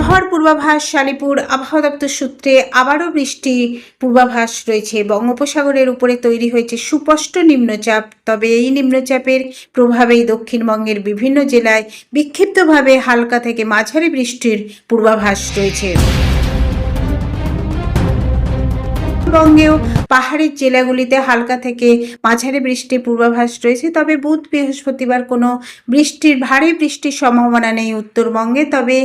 আবহাওয়ার পূর্বাভাস, শালিপুর আবহাওয়া দপ্তর সূত্রে আবারও বৃষ্টি পূর্বাভাস রয়েছে। বঙ্গোপসাগরের উপরে তৈরি হয়েছে সুস্পষ্ট নিম্নচাপ, তবে এই নিম্নচাপের প্রভাবেই দক্ষিণবঙ্গের বিভিন্ন জেলায় বিক্ষিপ্তভাবে হালকা থেকে মাঝারি বৃষ্টির পূর্বাভাস রয়েছে। বঙ্গেও পাহাড়ের জেলাগুলিতে হালকা থেকে মাঝারি বৃষ্টির পূর্বাভাস রয়েছে। তবে বুধ বৃহস্পতিবার কোনো বৃষ্টির, ভারী বৃষ্টির সম্ভাবনা নেই উত্তরবঙ্গে। তবে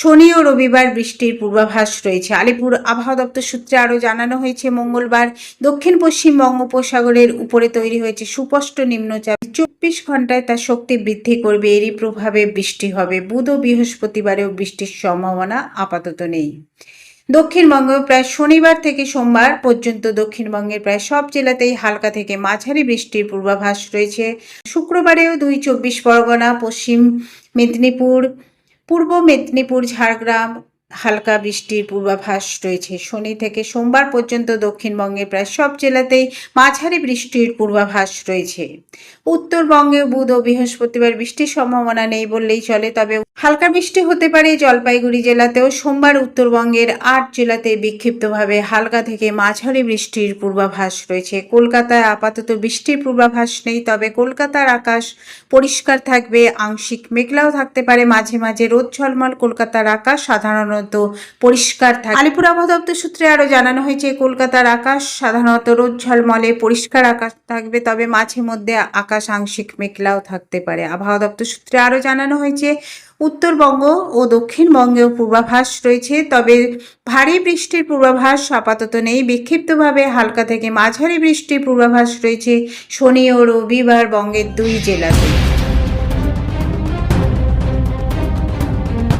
শনি ও রবিবার বৃষ্টির পূর্বাভাস রয়েছে। আলিপুর আবহাওয়া দপ্তর সূত্রে আরও জানানো হয়েছে, মঙ্গলবার দক্ষিণ পশ্চিম বঙ্গোপসাগরের উপরে তৈরি হয়েছে সুস্পষ্ট নিম্নচাপ। চব্বিশ ঘন্টায় তার শক্তি বৃদ্ধি করবে, এরই প্রভাবে বৃষ্টি হবে। বুধ ও বৃহস্পতিবারেও বৃষ্টির সম্ভাবনা আপাতত নেই। দক্ষিণবঙ্গে প্রায় শনিবার থেকে সোমবার পর্যন্ত দক্ষিণবঙ্গের প্রায় সব জেলাতেই হালকা থেকে মাঝারি বৃষ্টির পূর্বাভাস রয়েছে। শুক্রবারেও দুই চব্বিশ পরগনা, পশ্চিম মেদিনীপুর, পূর্ব মেদিনীপুর, ঝাড়গ্রাম হালকা বৃষ্টির পূর্বাভাস রয়েছে। শনি থেকে সোমবার পর্যন্ত দক্ষিণবঙ্গের প্রায় সব জেলাতেই মাঝারি বৃষ্টির পূর্বাভাস রয়েছে। উত্তরবঙ্গে বুধ ও বৃহস্পতিবার বৃষ্টির সম্ভাবনা নেই বললেই চলে, তবে হালকা বৃষ্টি হতে পারে জলপাইগুড়ি জেলাতেও সোমবার উত্তরবঙ্গের আট জেলাতে বিক্ষিপ্তভাবে হালকা থেকে মাঝারি বৃষ্টির পূর্বাভাস রয়েছে। কলকাতায় আপাতত বৃষ্টির পূর্বাভাস নেই, তবে কলকাতার আকাশ পরিষ্কার থাকবে, আংশিক মেঘলাও থাকতে পারে, মাঝে মাঝে রোদ ঝলমল, কলকাতার আকাশ সাধারণত পরিষ্কার থাকে আলিপুর আবহাওয়া দপ্তর সূত্রে আরও জানানো হয়েছে, কলকাতার আকাশ সাধারণত রোদ ঝলমলে, পরিষ্কার আকাশ থাকবে, তবে মাঝে মধ্যে আকাশ আংশিক মেঘলাও থাকতে পারে। আবহাওয়া দপ্তর সূত্রে আরও জানানো হয়েছে উত্তরবঙ্গ ও দক্ষিণবঙ্গেও পূর্বাভাস রয়েছে, তবে ভারী বৃষ্টির পূর্বাভাস আপাতত নেই। বিক্ষিপ্তভাবে হালকা থেকে মাঝারি বৃষ্টির পূর্বাভাস রয়েছে শনি ও রবিবার বঙ্গের দুই জেলাতে।